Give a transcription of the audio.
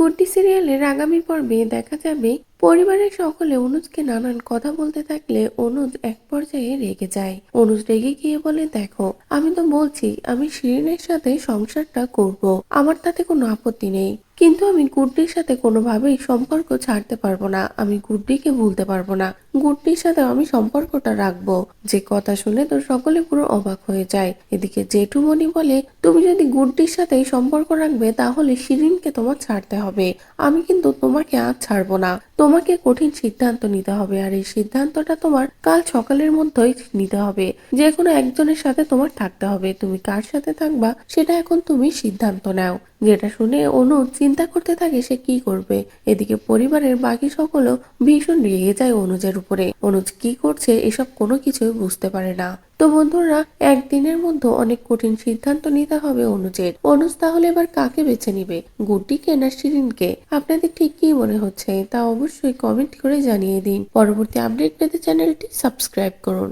গুড্ডি সিরিয়ালের আগামী পর্বে দেখা যাবে পরিবারের সকলে অনুজকে নানান কথা বলতে থাকলে অনুজ এক পর্যায়ে রেগে যায়। অনুজ রেগে গিয়ে বলে, দেখো, আমি তো বলছি, আমি শিরিনের সাথে সংসারটা করব। আমার তাতে কোনো আপত্তি নেই। কিন্তু আমি গুড্ডির সাথে কোনোভাবেই সম্পর্ক ছাড়তে পারব না। আমি গুড্ডিকে ভুলতে পারব না। গুড্ডির সাথে আমি সম্পর্কটা রাখব। যে কথা শুনে তো সকলে পুরো অবাক হয়ে যায়। এদিকে জেঠুমণি বলে, তুমি যদি গুড্ডির সাথে সম্পর্ক রাখবে, তাহলে শিরিনকে তোমার ছাড়তে হবে। আমি কিন্তু তোমাকে আর ছাড়বো না। তোমাকে কঠিন সিদ্ধান্ত নিতে হবে আর এই সিদ্ধান্তটা তোমার কাল সকালের মধ্যেই নিতে হবে। যে কোনো একজনের সাথে তোমার থাকতে হবে। তুমি কার সাথে থাকবা, সেটা এখন তুমি সিদ্ধান্ত নাও। যেটা শুনে অনুজ চিন্তা করতে থাকে সে কি করবে। এদিকে পরিবারের বাকি সকলও ভীষণ রেগে যায় অনুজের উপরে। অনুজ কি করছে এসব কোনো কিছুই বুঝতে পারে না। তো বন্ধুরা, একদিনের মধ্যে অনেক কঠিন সিদ্ধান্ত নিতে হবে অনুজের। অনুজ তাহলে এবার কাকে বেছে নিবে? গুড্ডিকে না শিরিনকে? আপনাদের ঠিক কি মনে হচ্ছে তা অবশ্যই কমেন্ট করে জানিয়ে দিন। পরবর্তী আপডেট পেতে চ্যানেলটি সাবস্ক্রাইব করুন।